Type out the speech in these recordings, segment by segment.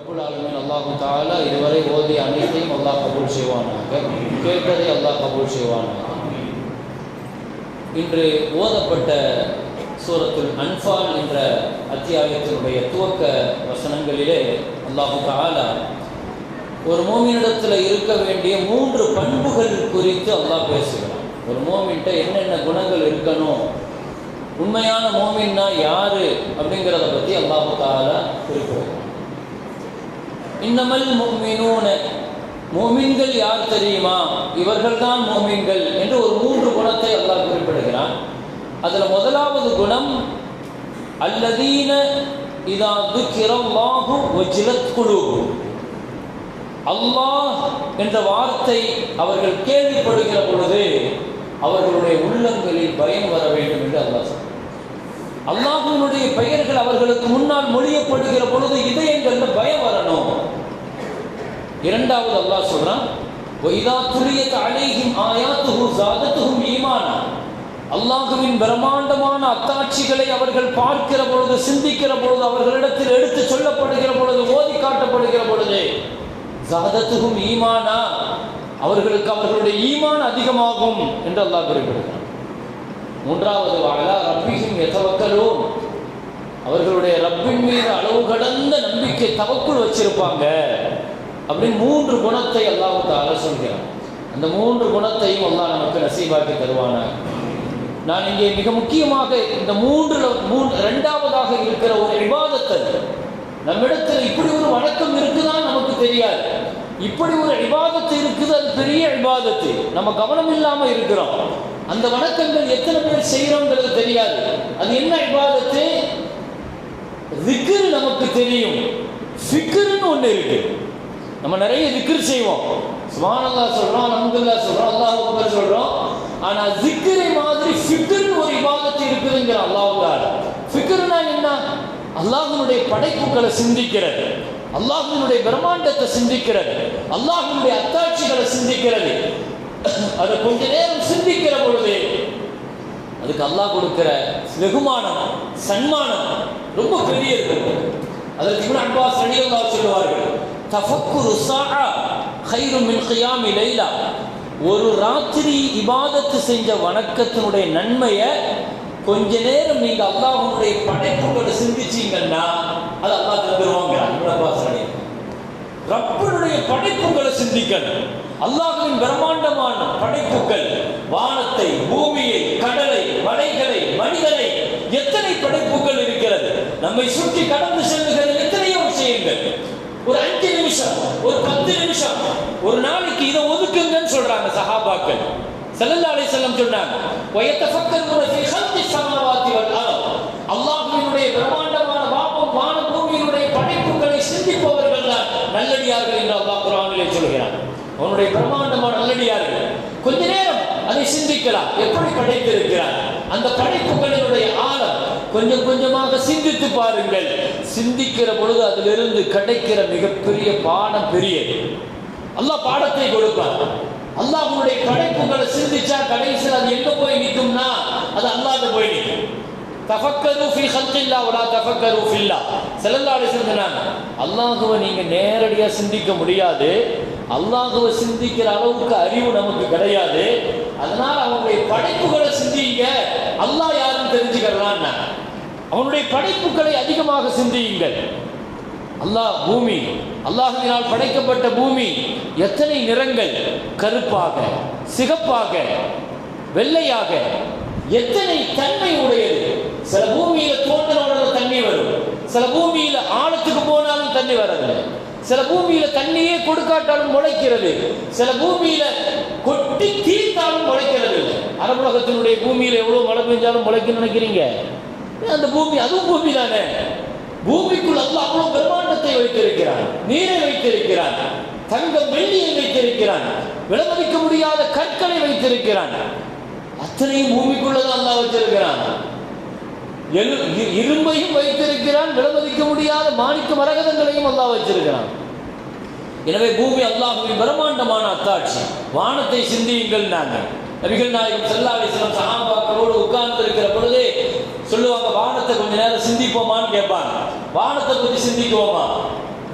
ரபுல் ஆலமின் அல்லாஹு தாலா இதுவரை ஓதிய அனைத்தையும் அல்லாஹ் கபூல் செய்வானாக. கேட்பதை அல்லாஹ் கபூல் செய்வானாக. இன்று ஓதப்பட்ட சூரத்துல் அன்பால் என்ற அத்தியாயத்தினுடைய துவக்க வசனங்களிலே அல்லாஹு தாலா ஒரு மோமினிடத்தில் இருக்க வேண்டிய மூன்று பண்புகள் குறித்து அல்லாஹ் பேசுகிறான். ஒரு மோமின்ட்ட என்னென்ன குணங்கள் இருக்கணும்? உண்மையான மோமின்னா யாரு? அப்படிங்கிறத பற்றி அல்லாஹு தாலா குறிப்பிடுகிறான். இன்னமல் மோமினூன மோமின்கள் யார் தெரியுமா? இவர்கள்தான் மோமின்கள் என்று ஒரு மூன்று குணத்தை அல்லாஹ் குறிப்பிடுகிறான். அதில் முதலாவது குணம் அல்லதீன இதா துக்கிரல்லாஹு வஜ்லத் குழு அல்லாஹ் என்ற வார்த்தை அவர்கள் கேள்விப்படுகிற பொழுது அவர்களுடைய உள்ளங்களில் பயம் வர வேண்டும் என்று அல்லாஹ் அல்லாஹுனுடைய அல்லாஹுவினுடைய பெயர்கள் அவர்களுக்கு முன்னால் மொழியப்படுகிற பொழுது இதயங்கள்ல பயம் வரணும். இரண்டாவது அல்லாஹ் சொல்றான் வைதா துரியத் அலைஹிம் ஆயாத்துஹு ஜாதத்துஹும் ஈமானா. அல்லாஹுவின் பிரம்மாண்டமான அத்தாட்சிகளை அவர்கள் பார்க்கிற பொழுது சிந்திக்கிற பொழுது அவர்களிடத்தில் எடுத்து சொல்லப்படுகிற பொழுது ஓதி காட்டப்படுகிற பொழுது ஜாதத்துகும் ஈமானா. அவர்களுக்கு அவர்களுடைய ஈமான் அதிகமாகும் என்று அல்லாஹ் குறிப்பிடுகிறார் மூன்றாவது வாழா ரப்பியும் எத்தவக்கலும் அவர்களுடைய ரப்பின் மீது அளவு கடந்த நம்பிக்கை தவக்குள் வச்சிருப்பாங்க. அப்படின்னு மூன்று குணத்தை அல்லாஹு தால சொல்கிறான். அந்த மூன்று குணத்தையும் அல்லா நமக்கு நசீபாக்கி தருவானாக. நான் இங்கே மிக முக்கியமாக இந்த மூன்று மூன்று இரண்டாவதாக இருக்கிற ஒரு விவாதத்தை நம்மிடத்தில் இப்படி ஒரு வணக்கம் இருக்குதான் நமக்கு தெரியாது. இப்படி ஒரு விவாதத்து இருக்குது அது பெரிய விவாதத்து நம்ம கவனம் இல்லாமல் இருக்கிறோம். அந்த வணக்கங்கள் எத்தனை பேர் செய்கிறோங்கிறது தெரியாது. அது என்ன விவாதத்து திக்ரு நமக்கு தெரியும். ஃபிக்ருன்னு ஒன்று இருக்கு. நம்ம நிறைய திக்ர் செய்வோம். சுபானல்லா சொல்கிறோம் அல்ஹம்துலில்லா சொல்கிறோம் அல்லாஹ் அக்பர் சொல்றோம். ஆனா ஜிக்ரை மாதிரி ஃபிக்ர்னு ஒரு இபாதத்து இருக்குதுங்கிற அல்லாஹ் ஃபிக்ர்னா என்ன? அல்லாஹனுடைய படைப்புகளை சிந்திக்கிறது. அல்லாஹனுடைய பிரம்மாண்டத்தை சிந்திக்கிறது. அல்லாஹனுடைய அத்தாட்சிகளை சிந்திக்கிறது. அதை கொஞ்ச நேரம் அதுக்கு அல்லாஹ் கொடுக்கிற வெகுமானம் சன்மானம் ரொம்ப பெரியது. அதற்கு இப்னு அன்பா சனியல்லா சொல்லுவார்கள் தஃபக்குரு ஸாஅ ஹைரு மின் கியாமி லைலா. ஒரு ராத்திரி இபாதத்து செஞ்ச வணக்கத்தினுடைய நன்மையை கொஞ்ச நேரம் நீங்க அல்லாஹ்வுடைய படைப்புகளை சிந்திச்சீங்கன்னா அது அல்லாஹ் தந்துருவாங்கிறான் இப்னு அப்பாஸ் ரலியல்லாஹு ரப்பனுடைய படைப்புகளை சிந்திக்கணும். அல்லாஹ்வின் பிரம்மாண்டமான படைப்புகள் வானத்தை பூமியை கடலை மனிதனை எத்தனை படைப்புகள் இருக்கிறது? நம்மை சுற்றி கடந்து செல்லுகிற எத்தனையோ விஷயங்கள். ஒரு அஞ்சு நிமிஷம் ஒரு பத்து நிமிஷம் ஒரு நாளைக்கு இதை ஒதுக்குங்கன்னு சொல்றாங்க சஹாபாக்கள். செல்லல்லாலை செல்லம் சொன்னாங்க வயத்தஃபக்கருன ஃபீ ஹல்கி ஸமாவாத்தி வல் அர்த். பிரம்மாண்டமான பாபம் வான பூமியினுடைய படைப்புகளை சிந்திப்பவர்கள் தான் நல்லடியார்கள் என்று அல்லாஹ் குரானிலே சொல்கிறான். அவனுடைய பிரம்மாண்டமான நல்லடியார்கள். கொஞ்ச நேரம் அதை சிந்திக்கலாம். எப்படி படைத்திருக்கிறார் அந்த படைப்புகளினுடைய ஆழம் கொஞ்சம் கொஞ்சமாக சிந்தித்து பாருங்கள். சிந்திக்கிற பொழுது அதிலிருந்து கிடைக்கிற மிகப்பெரிய பாடம் பெரியது. அல்லாஹ் பாடத்தை கொடுப்பான். உங்களுடைய படைப்புகளை சிந்திச்சா கடைசியில் அது எங்க போய் நிற்கும்னா அது அல்லாத போய் நிற்கும் தஃபக்கரு ஃபி ஹல்கில்லா வலா தஃபக்கரு ஃபில்லா. ஸல்லல்லாஹு அலைஹி வஸல்லம் சொன்னாங்க அல்லாஹ்வை நீங்க சிந்திக்க முடியாது. அல்லாஹுவை சிந்திக்கிற அளவுக்கு அறிவு நமக்கு கிடையாது. அதனால அவனுடைய படைப்புகளை சிந்திங்க அல்லாஹ் யாருன்னு தெரிஞ்சுக்கிறான் அவனுடைய படைப்புகளை அதிகமாக சிந்தியுங்கள். அல்லாஹ் பூமி அல்லாஹினால் படைக்கப்பட்ட பூமி எத்தனை நிறங்கள்? கருப்பாக சிகப்பாக வெள்ளையாக எத்தனை தன்மை உடையது? சில பூமியில தோன்றனோட தண்ணி வரும். சில பூமியில ஆழத்துக்கு போனாலும் தண்ணி வரதில்லை சில பூமியில தண்ணியே கொடுக்காட்டாலும் முளைக்கிறது. சில பூமியில கொட்டி தீர்த்தாலும் முளைக்கிறது. அரபுலகத்தினுடைய பூமியில எவ்வளவு மழை பெஞ்சாலும் முளைக்கும் நினைக்கிறீங்க? அந்த பூமி? அதுவும் பூமி தானே பூமிக்குள் அல்ல அவ்வளவு பிரம்மாண்டத்தை வைத்திருக்கிறான். நீரை வைத்திருக்கிறான். தங்கம் வெள்ளியை வைத்திருக்கிறான். விளமதிக்க முடியாத கற்களை வைத்திருக்கிறான். அத்தனையும் பூமிக்குள்ளதான் அல்லா வச்சிருக்கிறான். எழு- இரும்பையும் வைத்திருக்கிறான் விலமதிக்க முடியாத மாணிக்க மரகதங்களையும் அல்லாஹ் வச்சிருக்கிறான் எனவே பூமி அல்லாஹுவின் பிரம்மாண்டமான அத்தாட்சி. வானத்தை சிந்தியுங்கள் நாங்கள். நபிகள் நாயகம் ஸல்லல்லாஹு அலைஹி சஹாபாக்களோடு உட்கார்ந்து இருக்கிற பொழுதே சொல்லுவாங்க வானத்தை கொஞ்ச நேரம் சிந்திப்போமான்னு கேட்பாங்க. வானத்தை பற்றி சிந்திக்குவோமா?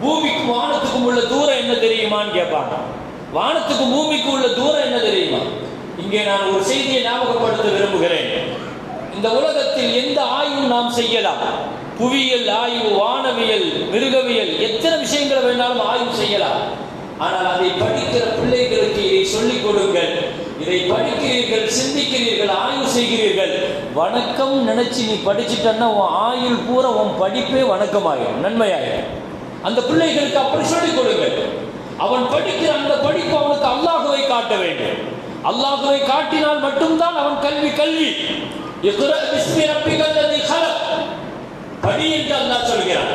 பூமிக்கும் வானத்துக்கும் உள்ள தூரம் என்ன தெரியுமான்னு கேட்பாங்க. வானத்துக்கும் பூமிக்கும் உள்ள தூரம் என்ன தெரியுமா? இங்கே நான் ஒரு செய்தியை ஞாபகப்படுத்த விரும்புகிறேன். இந்த உலகத்தில் எந்த ஆய்வு நாம் செய்யலாம். புவியியல் ஆய்வு வானவியல் மிருகவியல் எத்தனை விஷயங்களை வேணாலும் ஆய்வு செய்யலாம். ஆனால் அதை படிக்கிற பிள்ளைகளுக்கு இதை சொல்லிக் கொடுங்கள். இதை படிக்கிறீர்கள் சிந்திக்கிறீர்கள் ஆய்வு செய்கிறீர்கள். வணக்கம் நினைச்சு நீ படிச்சுட்டன்னா உன் ஆயுள் பூரா உன் படிப்பே வணக்கமாயிரும் நன்மையாயிடும் அந்த பிள்ளைகளுக்கு அப்படி சொல்லிக் கொடுங்கள். அவன் படிக்கிற அந்த படிப்பு அவனுக்கு அல்லாஹுவை காட்ட வேண்டும். அல்லாஹுவை காட்டினால் மட்டும்தான் அவன் கல்வி கல்வி. இக்ரா பிஸ்மி ரப்பிக அல்லதி ஹலக் படி என்று அல்லாஹ் சொல்கிறான்.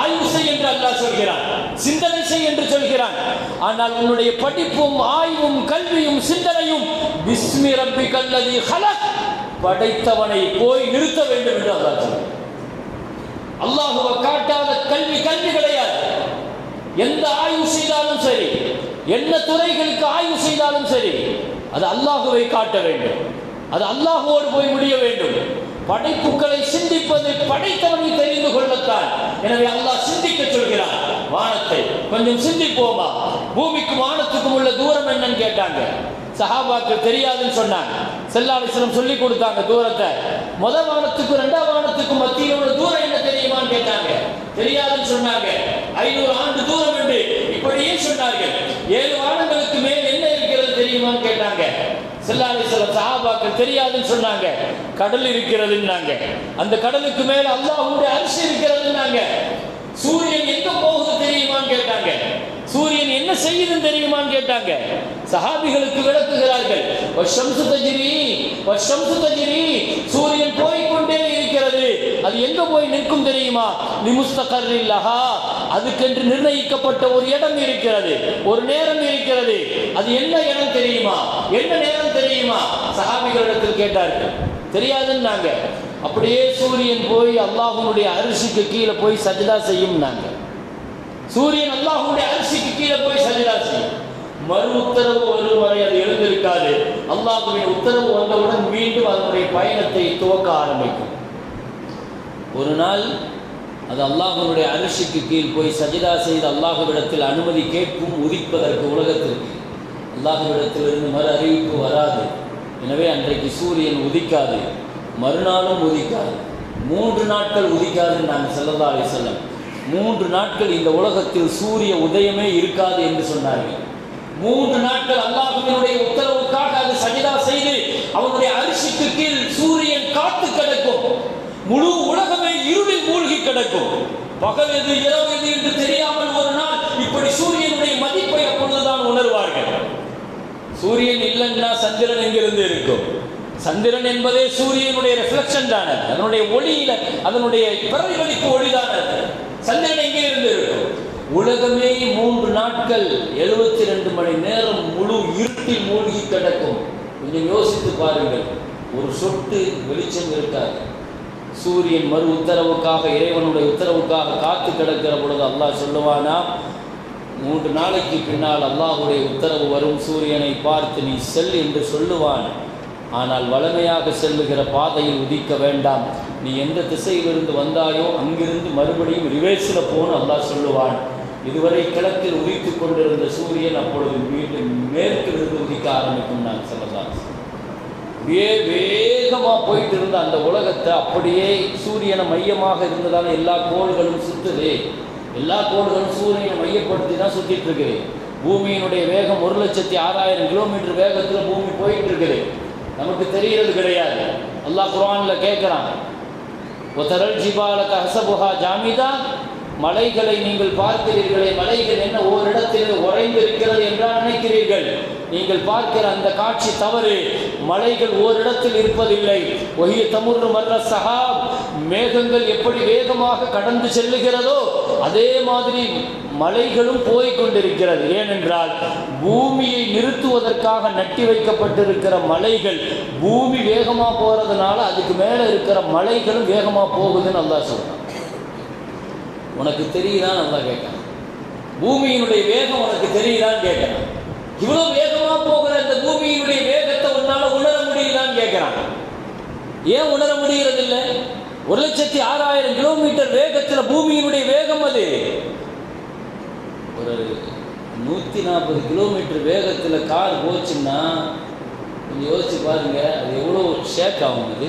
ஆய்வு செய் என்று அல்லாஹ் சொல்கிறான். சிந்தனை செய் என்று சொல்கிறான். ஆனால் உன்னுடைய படிப்பும் ஆய்வும் கல்வியும் சிந்தனையும் பிஸ்மி ரப்பிக அல்லதி ஹலக் படைத்தவனை போய் நிறுத்த வேண்டும் என்று அல்லாஹ் சொல்கிறான். அல்லாஹுவை காட்டாத கல்வி கல்வி கிடையாது. எந்த ஆய்வு செய்தாலும் சரி என்ன துறைகளுக்கு ஆய்வு செய்தாலும் சரி அது அல்லாஹுவை காட்ட வேண்டும். அது அல்லாஹோடு போய் முடிய வேண்டும். படைப்புகளை சிந்திப்பது படைத்தவனை தெரிந்து கொள்ளத்தான். எனவே அல்லாஹ் சிந்திக்க சொல்கிறான். வானத்தை கொஞ்சம் சிந்திப்போமா? பூமிக்கும் வானத்துக்கும் உள்ள தூரம் என்னன்னு கேட்டாங்க. சஹாபாக்கள் தெரியாதுன்னு சொன்னாங்க. செல்லாலிசனம் சொல்லி கொடுத்தாங்க தூரத்தை. முத வானத்துக்கும் ரெண்டாம் வானத்துக்கும் மத்தியில் உள்ள தூரம் என்ன தெரியுமான்னு கேட்டாங்க. தெரியாதுன்னு சொன்னாங்க. ஐநூறு ஆண்டு தூரம் என்று இப்படியே சொன்னார்கள். ஏழு வானங்களுக்கு மேல் என்ன இருக்கிறது தெரியுமான்னு கேட்டாங்க. செல்லாலிசலம் சஹாபாக்கள் தெரியாதுன்னு சொன்னாங்க. கடல் இருக்கிறதுன்னாங்க. அந்த கடலுக்கு மேல அல்லாஹுடைய அரிசி இருக்கிறதுன்னாங்க. சூரியன் எங்க போகுது தெரியுமான்னு கேட்டாங்க. சூரியன் என்ன செய்யுதுன்னு தெரியுமான்னு கேட்டாங்க. சஹாபிகளுக்கு விளக்குகிறார்கள். வஷம்சு தஜிரி வஷம்சு தஜிரி சூரியன் போய்க்கொண்டே இருக்கிறது. அது எங்க போய் நிற்கும் தெரியுமா? நிமுஸ்தகர்ரில்லஹா அதுக்கென்று நிர்ணயிக்கப்பட்ட ஒரு இடம் இருக்கிறது. ஒரு நேரம் இருக்கிறது. அது என்ன இடம் தெரியுமா? என்ன நேரம் தெரியுமா? சஹாபிகளிடத்தில் கேட்டார்கள். தெரியாதுன்னாங்க அப்படியே சூரியன் போய் அல்லாஹ்வுடைய அரிசிக்கு கீழே போய் சஜிதா செய்யும்னாங்க சூரியன் அல்லாஹ்வுடைய அரிசிக்கு கீழே போய் சஜிதா செய்யும். மறு உத்தரவு வரும் வரை அது எழுந்திருக்காது. அல்லாஹுடைய உத்தரவு வந்தவுடன் மீண்டும் அதனுடைய பயணத்தை துவக்க ஆரம்பிக்கும். ஒரு நாள் அது அல்லாஹ்வுடைய அரிசிக்கு கீழ் போய் சஜிதா செய்து அல்லாஹுவிடத்தில் அனுமதி கேட்கும் உதிப்பதற்கு உலகத்திற்கு அல்லாஹுவிடத்திலிருந்து மறு அறிவிப்பு வராது. எனவே அன்றைக்கு சூரியன் உதிக்காது. மறுநாளும் உதிக்காது. மூன்று நாட்கள் உதிக்காதுன்னு நாங்கள் செல்லல்லா அலி செல்லம் மூன்று நாட்கள் இந்த உலகத்தில் சூரிய உதயமே இருக்காது என்று சொன்னார்கள். மூன்று நாட்கள் அல்லாஹுவினுடைய உத்தரவுக்காக அது சஜிதா செய்து அவனுடைய அரிசிக்கு கீழ் சூரியன் காத்து கிடக்கும். முழு உலகமே இருளில் மூழ்கி கிடக்கும். பகல் எது இரவு எது என்று தெரியாமல் ஒரு நாள் இப்படி சூரியனுடைய மதிப்பை அப்பொழுதுதான் உணர்வார்கள் சூரியன் இல்லைன்னா சந்திரன் எங்கிருந்து இருக்கும்? சந்திரன் என்பதே சூரியனுடைய ரிஃப்ளெக்ஷன் தானே. அதனுடைய ஒளியில அதனுடைய பிரதிபலிப்பு ஒளிதான. சந்திரன் எங்கே இருந்து இருக்கும்? உலகமே மூன்று நாட்கள் எழுபத்தி ரெண்டு மணி நேரம் முழு இருட்டில் மூழ்கி கிடக்கும். கொஞ்சம் யோசித்து பாருங்கள். ஒரு சொட்டு வெளிச்சம் இருக்காது. சூரியன் மறு உத்தரவுக்காக இறைவனுடைய உத்தரவுக்காக காத்து கிடக்கிற பொழுது அல்லாஹ் சொல்லுவானா மூன்று நாளைக்கு பின்னால் அல்லாஹுடைய உத்தரவு வரும். சூரியனை பார்த்து நீ செல் என்று சொல்லுவான். ஆனால் வளமையாக செல்லுகிற பாதையில் உதிக்க வேண்டாம். நீ எந்த திசையிலிருந்து வந்தாயோ அங்கிருந்து மறுபடியும் ரிவேர்ஸில் போன்னு அல்லாஹ் சொல்லுவான். இதுவரை கிழக்கில் உதித்து கொண்டிருந்த சூரியன் அப்பொழுது மீண்டும் மேற்கிலிருந்து உதிக்க ஆரம்பிக்கும் நான் சொல்லலாம். அப்படியே வேகமாக போயிட்டு இருந்த அந்த உலகத்தை அப்படியே சூரியனை மையமாக இருந்ததால் எல்லா கோள்களும் சுத்துது. எல்லா கோடுகளும் சூரியனை மையப்படுத்தி தான் சுற்றிட்டு இருக்குது. பூமியினுடைய வேகம் ஒரு லட்சத்தி ஆறாயிரம் கிலோமீட்டர் வேகத்தில் பூமி போயிட்டு இருக்குது. நமக்கு தெரியறது கிடையாது. அல்லாஹ் குரானில் கேட்குறான். ஒத்தரல் ஜிபாலக ஹசபுஹா ஜாமிதா? மலைகளை நீங்கள் பார்க்கிறீர்களே மலைகள் என்ன ஓரிடத்தில் உறைந்து இருக்கிறது என்றால் நினைக்கிறீர்கள். நீங்கள் பார்க்கிற அந்த காட்சி தவறு. மலைகள் ஓரிடத்தில் இருப்பதில்லை. ஒய்ய தமுர்ரு மற்ற சஹாப் மேகங்கள் எப்படி வேகமாக கடந்து செல்லுகிறதோ அதே மாதிரி மலைகளும் போய்க் கொண்டிருக்கிறது ஏனென்றால் பூமியை நிறுத்துவதற்காக நட்டி வைக்கப்பட்டிருக்கிற மலைகள் பூமி வேகமாக போகிறதுனால அதுக்கு மேலே இருக்கிற மலைகளும் வேகமாக போகுதுன்னு நல்லா சொல்கிறேன் உனக்கு தெரியுதா நல்லா கேட்கணும் பூமியினுடைய வேகம் உனக்கு தெரியுதான்னு கேட்கணும் இவ்வளோ வேகமாக போகிற இந்த பூமியினுடைய வேகத்தை உன்னால் உணர முடியுதான்னு கேட்குறான். ஏன் உணர முடிகிறது இல்லை ஒரு லட்சத்தி ஆறாயிரம் கிலோமீட்டர் வேகத்தில் பூமியினுடைய வேகம் அது. ஒரு நூற்றி நாற்பது கிலோமீட்டர் வேகத்தில் கார் போச்சுன்னா கொஞ்சம் யோசிச்சு பாருங்க அது எவ்வளோ ஷேக் ஆகும் அது.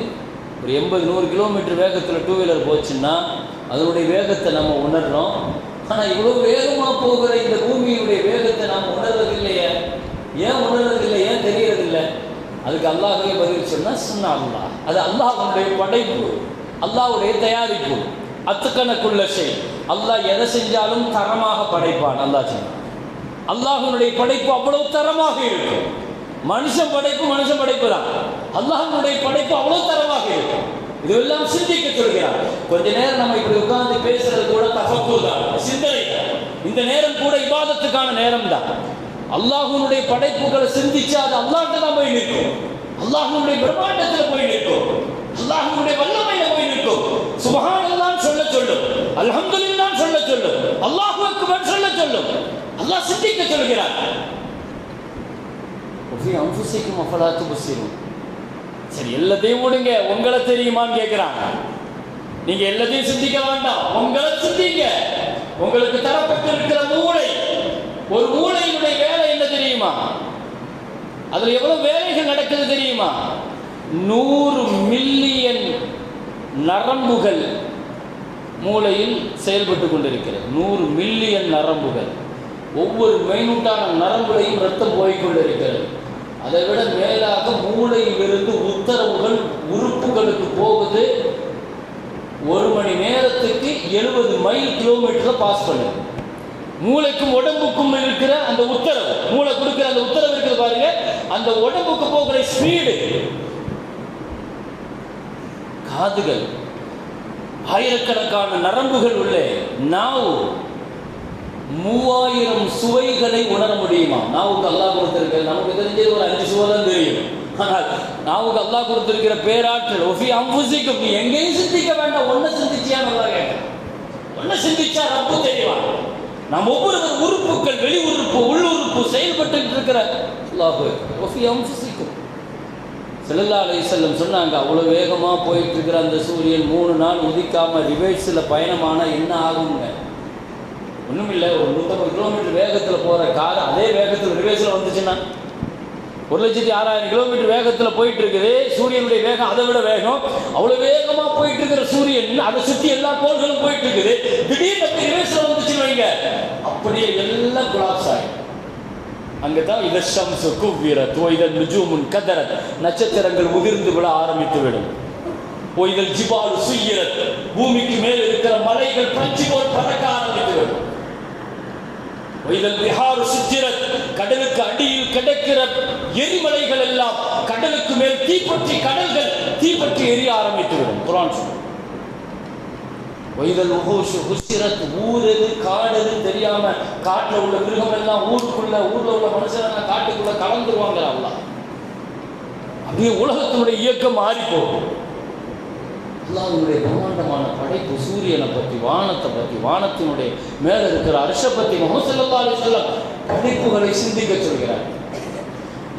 ஒரு எண்பது நூறு கிலோமீட்டர் வேகத்தில் டூ வீலர் போச்சுன்னா அதனுடைய வேகத்தை நம்ம உணர்கிறோம் ஆனால் இவ்வளோ வேகமாக போகிற இந்த பூமியுடைய வேகத்தை நாம் உணர்றதில்லையே. ஏன் உணர்றதில்லை? ஏன் தெரியறதில்லை? அதுக்கு அல்லாஹே பதில் சொன்னால் சொன்னா அல்லாஹ். அது அல்லாஹனுடைய படைப்பு. அல்லாவுடைய தயாரிப்பு. அத்துக்கணக்குள்ள செய். அல்லாஹ் எதை செஞ்சாலும் தரமாக படைப்பான். அல்லாஹ் செய்யும் அல்லாஹனுடைய படைப்பு அவ்வளவு தரமாக இருக்கும். மனுஷன் படைப்பு மனுஷன் படைப்பு தான் அல்லாஹனுடைய படைப்பு அவ்வளவு தரமாக இருக்கும். இதுவெல்லாம் சிந்திக்க சொல்கிறார். கொஞ்ச நேரம் நம்ம இப்படி உட்கார்ந்து பேசுறது கூட தகவல் தான். சிந்தனை இந்த நேரம் கூட இபாதத்துக்கான நேரம் தான். அல்லாஹனுடைய படைப்புகளை சிந்திச்சு அது அல்லாட்ட தான் போய் நிற்கும். அல்லாஹனுடைய பிரம்மாண்டத்தில் போய் நிற்கும். அல்லாஹனுடைய வல்லமை போய் நிற்கும் சுபஹானல்லாஹ் சொல்ல சொல்லும் அல்ஹம்துலில்லாஹ் சொல்ல சொல்லும் அல்லாஹ் அக்பர் சொல்ல சொல்லும் அல்லாஹ் சிந்திக்க சொல்கிறார். ஒஃபி அன்ஃபுசிக்கும் அஃபலா துபஸிரும். சரி எல்லாத்தையும் விடுங்க உங்களை தெரியுமான்னு கேட்குறாங்க நீங்க எல்லாத்தையும் சிந்திக்க வேண்டாம். உங்களை சிந்திங்க. உங்களுக்கு தரப்பட்டிருக்கிற மூளை. ஒரு மூளையினுடைய வேலை என்ன தெரியுமா? அதுல எவ்வளவு வேலைகள் நடக்குது தெரியுமா? நூறு மில்லியன் நரம்புகள். மூளையில் செயல்பட்டு கொண்டிருக்கிறது. நூறு மில்லியன் நரம்புகள். ஒவ்வொரு மைனூட்டான நரம்புலையும் ரத்தம் போய்கொண்டிருக்கிறது அதை விட மேலாக மூளையிலிருந்து உத்தரவுகள் உறுப்புகளுக்கு போகுது. ஒரு மணி நேரத்துக்கு எழுபது மைல் கிலோமீட்டரை பாஸ் பண்ணுது. மூளைக்கும் உடம்புக்கும் இருக்கிற அந்த உத்தரவு மூளை கொடுக்கிற அந்த உத்தரவு இருக்குது பாருங்க. அந்த உடம்புக்கு போகிற ஸ்பீடு காதுகள். ஆயிரக்கணக்கான நரம்புகள் உள்ளே. நாவு மூவாயிரம் சுவைகளை உணர முடியுமா? நாவுக்கு அல்லா கொடுத்திருக்கிறது. நமக்கு தெரிஞ்சது ஒரு அஞ்சு சுவை தான் தெரியும். ஆனால் நாவுக்கு அல்லா கொடுத்திருக்கிற பேராற்றல் ஒஃபி அம்புசிக்கும். நீ எங்கேயும் சிந்திக்க வேண்டாம். ஒன்ன சிந்திச்சியா நல்லா கேட்டேன். ஒன்ன சிந்திச்சா ரப்பு தெரியவான் நாம் ஒவ்வொரு உறுப்புகள் வெளி உறுப்பு உள் உறுப்பு செயல்பட்டு இருக்கிற அல்லாஹு ஒஃபி அம்புசிக்கும். செல்லல்லா அலைஹிஸ்ஸல்லம் சொன்னாங்க அவ்வளோ வேகமாக போயிட்டுருக்கிற அந்த சூரியன் மூணு நாள் உதிக்காமல் ரிவேட்ஸில் பயணமானால் என்ன ஆகுங்க ஒன்றுமில்லை ஒரு நூற்றம்பது கிலோமீட்டர் வேகத்தில் போகிற கார் அதே வேகத்தில் ரிவேஸில் வந்துச்சுன்னா ஒரு லட்சத்தி ஆறாயிரம் கிலோமீட்டர் வேகத்தில் போயிட்டு இருக்குது சூரியனுடைய வேகம் அதை விட வேகம். அவ்வளோ வேகமாக போயிட்டு இருக்கிற சூரியன் அதை சுற்றி எல்லா கோள்களும் போயிட்டு இருக்குது திடீர்னு ரிவேஸில் வந்துச்சுன்னு வைங்க அப்படியே எல்லாம் குலாப்ஸ் ஆகிடும் அங்கே தான் இத ஷம்சு குவ்விரத் ஓ நுஜூமுன் கதரத். நட்சத்திரங்கள் உதிர்ந்து விட ஆரம்பித்து விடும் ஓ ஜிபாலு சுய்யிரத் பூமிக்கு மேல் இருக்கிற மலைகள் பஞ்சு போல் பறக்க ஆரம்பித்து விடும் ஒய்தல் இதழ் விஹாரு சுஜிரத் கடலுக்கு அடியில் கிடைக்கிற எரிமலைகள் எல்லாம் கடலுக்கு மேல் தீப்பற்றி கடல்கள் தீப்பற்றி எரிய ஆரம்பித்து விடும் குரான் சொல்லும் வயதல் முகோஷு ஹுஷிரத் ஊர் எது காடு தெரியாம காட்டுல உள்ள மிருகம் எல்லாம் ஊருக்குள்ள ஊர்ல உள்ள மனுஷன் காட்டுக்குள்ள கலந்துருவாங்க அல்லாஹ். அப்படியே உலகத்தினுடைய இயக்கம் மாறி போகும். அல்லாஹ்வுடைய பிரம்மாண்டமான படைப்பு சூரியனை பற்றி வானத்தை பற்றி வானத்தினுடைய மேல இருக்கிற அரிச பற்றி முகமது சொல்லம் படைப்புகளை சிந்திக்க சொல்கிறார்.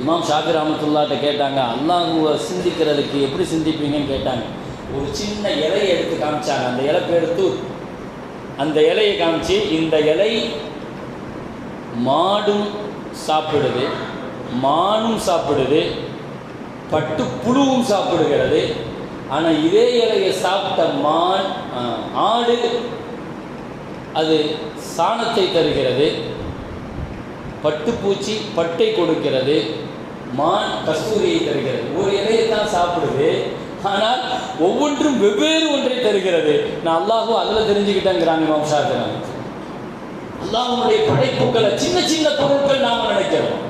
இமாம் ஷாபி ராமத்துல்லாட்ட கேட்டாங்க அல்லாஹுவை சிந்திக்கிறதுக்கு எப்படி சிந்திப்பீங்கன்னு கேட்டாங்க. ஒரு சின்ன இலையை எடுத்து காமிச்சாங்க. அந்த இலை பேர் தூர் அந்த இலையை காமிச்சு இந்த இலை மாடும் சாப்பிடுது மானும் சாப்பிடுது பட்டு புழுவும் சாப்பிடுகிறது. ஆனால் இதே இலையை சாப்பிட்ட மான் ஆடு அது சாணத்தை தருகிறது பட்டுப்பூச்சி பட்டை கொடுக்கிறது மான் கஸ்தூரியை தருகிறது. ஒரு இலையை தான் சாப்பிடுது. ஆனால் ஒவ்வொன்றும் வெவ்வேறு ஒன்றை தருகிறது. நான் அல்லாஹும் அதில் தெரிஞ்சுக்கிட்டேங்கிறாங்க இமாம் அல்லாஹனுடைய படைப்புகளை சின்ன சின்ன பொருட்கள் நாம் நினைக்கிறோம்.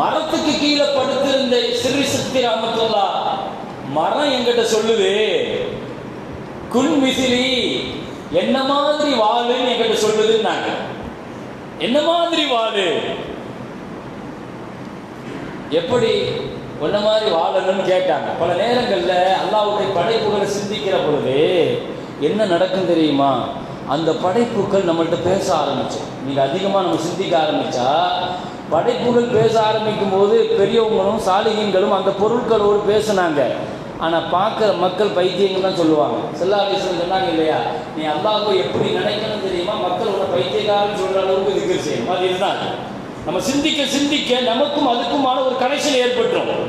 மரத்துக்கு கீழே படுத்திருந்த ஸ்ரீ சக்தி ராமத்துல்லா மரம் என்கிட்ட சொல்லுது குன் விசிறி என்ன மாதிரி வாழுன்னு என்கிட்ட சொல்லுதுன்னாங்க. என்ன மாதிரி வாழு எப்படி? என்ன மாதிரி வாழணும்னு கேட்டாங்க. பல நேரங்களில் அல்லாவுடைய படைப்புகளை சிந்திக்கிற பொழுது என்ன நடக்கும் தெரியுமா? அந்த படைப்புகள் நம்மள்கிட்ட பேச ஆரம்பிச்சு. நீங்கள் அதிகமாக நம்ம சிந்திக்க ஆரம்பித்தா படைப்புகள் பேச ஆரம்பிக்கும் போது பெரியவங்களும் சாலிகங்களும் அந்த பொருட்களோடு பேசுனாங்க. ஆனால் பார்க்குற மக்கள் பைத்தியங்கள் தான் சொல்லுவாங்க. செல்லாதீஸ்வரன் சொன்னாங்க இல்லையா? நீ அல்லாவுக்கு எப்படி நினைக்கணும் தெரியுமா? மக்கள் உன்னை பைத்தியக்காரன்னு சொல்கிற அளவுக்கு திக்ர் செய்யணும் அது இதுதான். நம்ம சிந்திக்க சிந்திக்க நமக்கும் அதுக்குமான ஒரு கனெக்ஷன் ஏற்பட்டுரும்.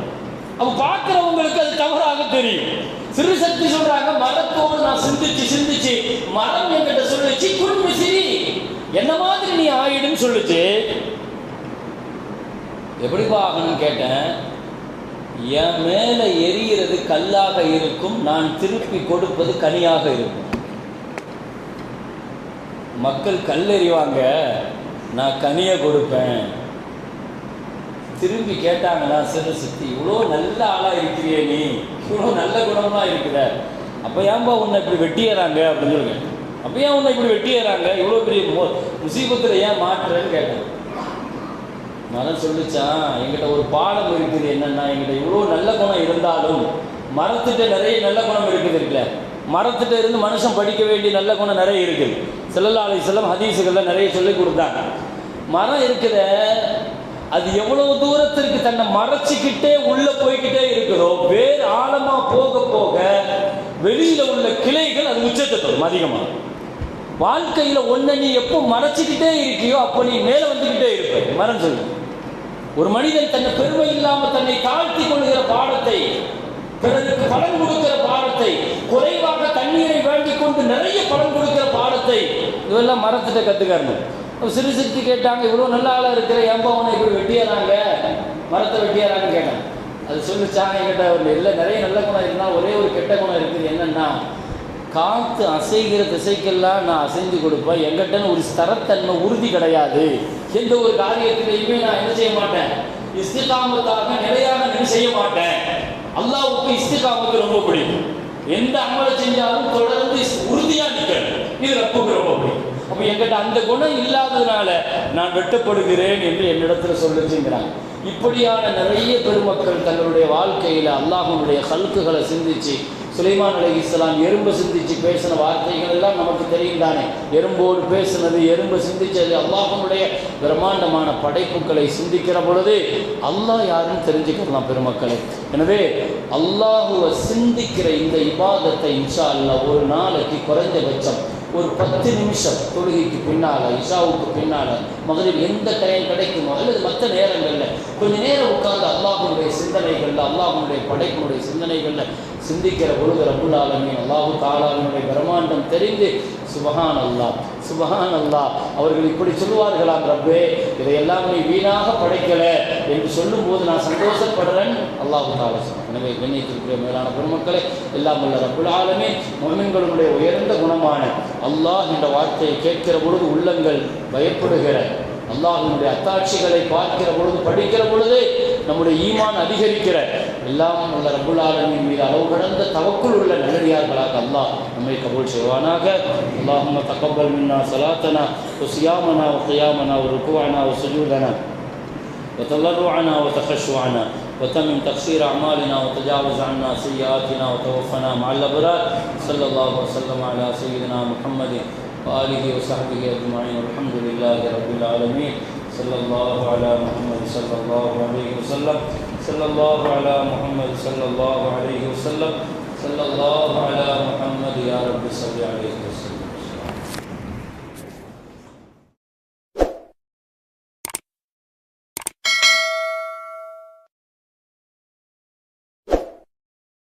அப்போ பார்க்கிறவங்களுக்கு அது தவறாக தெரியும். சிறு சக்தி சொல்றாங்க மரத்தோடு நான் சிந்திச்சு சிந்திச்சு மரம் என்கிட்ட சொல்லுச்சு குடும்ப சிரி. என்ன மாதிரி நீ ஆயிடும் சொல்லுச்சு? எப்படிப்பா ஆகணும்னு கேட்டேன். என் மேல எரியறது கல்லாக இருக்கும் நான் திருப்பி கொடுப்பது கனியாக இருக்கும். மக்கள் கல் எறிவாங்க நான் கனியை கொடுப்பேன். திரும்பி கேட்டாங்கன்னா சிறு சித்தி இவ்வளோ நல்ல ஆளாக இருக்கிறியே நீ. இவ்வளோ நல்ல குணமாக இருக்கிற. அப்போ ஏன்பா உன்னை இப்படி வெட்டியறாங்க? அப்படின்னு சொல்லுங்க. அப்போ ஏன் உன்னை இப்படி வெட்டியறாங்க? இவ்வளோ பெரிய முசீபத்தில் ஏன் மாற்றுறேன்னு கேட்டேன். மரம் சொல்லிச்சான் எங்கிட்ட ஒரு பாடம் இருக்குது என்னன்னா எங்கிட்ட இவ்வளோ நல்ல குணம் இருந்தாலும் மரத்துட்ட நிறைய நல்ல குணம் இருக்குது இருக்குல்ல. மரத்துட்ட இருந்து மனுஷன் படிக்க வேண்டிய நல்ல குணம் நிறைய இருக்குது. செல்லல்லா அலி செல்லம் ஹதீஸுகள்ல நிறைய சொல்லி கொடுத்தாங்க. மரம் இருக்கிற அது எவ்வளவு தூரத்திற்கு தன்னை மறைச்சிக்கிட்டே உள்ள போய்கிட்டே இருக்குதோ வேறு ஆழமா போக போக வெளியில உள்ள கிளைகள் அது உச்சத்தை தரும் அதிகமா. வாழ்க்கையில ஒன்ன நீ எப்போ மறைச்சிக்கிட்டே இருக்கியோ அப்போ நீ மேலே வந்துக்கிட்டே இருப்ப. மரம் சொல்லு ஒரு மனிதன் தன்னை பெருமை இல்லாம தன்னை தாழ்த்தி கொள்கிற பாடத்தை பிறருக்கு பலன் கொடுக்கிற பாடத்தை குறைவாக தண்ணீரை வேண்டிக் கொண்டு நிறைய பலன் கொடுக்கிற பாடத்தை இதெல்லாம் மரத்திட்ட கத்துக்காரணும் சிறு சிறுத்தி கேட்டாங்க இவ்வளோ நல்ல ஆளாக இருக்கிற எம்பவனை இப்படி வெட்டியறாங்க? மரத்தை வெட்டியறாங்கன்னு கேட்டாங்க. அது சொல்லிச்சாங்க கேட்ட ஒரு இல்லை நிறைய நல்ல குணம் இருந்தால் ஒரே ஒரு கெட்ட குணம் இருக்குது. என்னென்னா காற்று அசைகிற திசைக்கெல்லாம் நான் அசைஞ்சு கொடுப்பேன். எங்கிட்டன்னு ஒரு ஸ்தரத்தன்மை உறுதி கிடையாது. எந்த ஒரு காரியத்திலையுமே நான் என்ன செய்ய மாட்டேன்? இஸ்திகாமத்தாக நிலையாக நான் செய்ய மாட்டேன்? அல்லாவுக்கு இஸ்திகாமத்து ரொம்ப பிடிக்கும். எந்த அமலை செஞ்சாலும் தொடர்ந்து உறுதியாக நிற்கிறேன் இது ரப்புக்கு ரொம்ப பிடிக்கும். அப்ப என்கிட்ட அந்த குணம் இல்லாததுனால நான் வெட்டப்படுகிறேன் என்று என்னிடத்துல சொல்லுச்சுங்கிறாங்க இப்படியான நிறைய பெருமக்கள் தங்களுடைய வாழ்க்கையில அல்லாஹ்வுடைய கல்குகளை சிந்திச்சு சுலைமான் அலி இஸ்லாம் எறும்பு சிந்திச்சு பேசின வார்த்தைகள் எல்லாம் நமக்கு தெரியும் தானே. எறும்போடு பேசினது எறும்பு சிந்திச்சது அல்லாஹனுடைய பிரம்மாண்டமான படைப்புகளை சிந்திக்கிற பொழுது அல்லாஹ் யாருன்னு தெரிஞ்சுக்கலாம் பெருமக்களே. எனவே அல்லாஹுவை சிந்திக்கிற இந்த இபாதத்தை இன்ஷா அல்லாஹ் ஒரு நாளைக்கு குறைந்தபட்சம் ஒரு பத்து நிமிஷம் தொழுகைக்கு பின்னால இஷாவுக்கு பின்னால முதலில் எந்த டைம் கிடைக்குமோ அல்லது மற்ற நேரங்களில் கொஞ்ச நேரம் உட்கார்ந்து அல்லாஹனுடைய சிந்தனைகளில் அல்லாஹனுடைய படைப்பினுடைய சிந்தனைகளில் சிந்திக்கிற பொழுது ரப்புல் ஆலமி அல்லாஹு தாலாவினுடைய பிரம்மாண்டம் தெரிந்து சுபஹான் அல்லாஹ் சுபஹான் அல்லாஹ் அவர்கள் இப்படி சொல்லுவார்களாம் ரப்பே இதையெல்லாம் நீ வீணாக படைக்கல என்று சொல்லும்போது நான் சந்தோஷப்படுறேன். அல்லாஹு தாலா எனவே கண்ணியத்திற்குரிய மேலான பெருமக்களே எல்லாம் உள்ள ரப்புல் ஆலமீன் முஸ்லிம்களுடைய உயர்ந்த குணமான அல்லாஹ் என்ற வார்த்தையை கேட்கிற பொழுது உள்ளங்கள் பயப்படுகிற அல்லாஹினுடைய அத்தாட்சிகளை பார்க்கிற பொழுது படிக்கிற பொழுது நம்முடைய ஈமான் அதிகரிக்கிற எல்லாம் உள்ள ரப்புல் ஆலமீன் மீது அளவு கடந்த தவக்குள் உள்ள நல்லடியார்களாக அல்லாஹ் நம்மை கபூல் செய்வானாக அல்லாஹும்ம தகப்பல் மின்னா சலாத்தனா وصيامنا وقيامنا وركوعنا وسجودنا وتضرعنا وتخشعنا وتمم تقصير أعمالنا وتجاوز عنا سيئاتنا وتوفنا مع الأبرار صلى الله وسلم على سيدنا محمد وآله وصحبه أجمعين والحمد لله رب العالمين صلى الله على محمد صلى الله عليه وسلم. صلى الله على محمد صلى الله عليه وسلم. صلى الله على محمد يا رب صل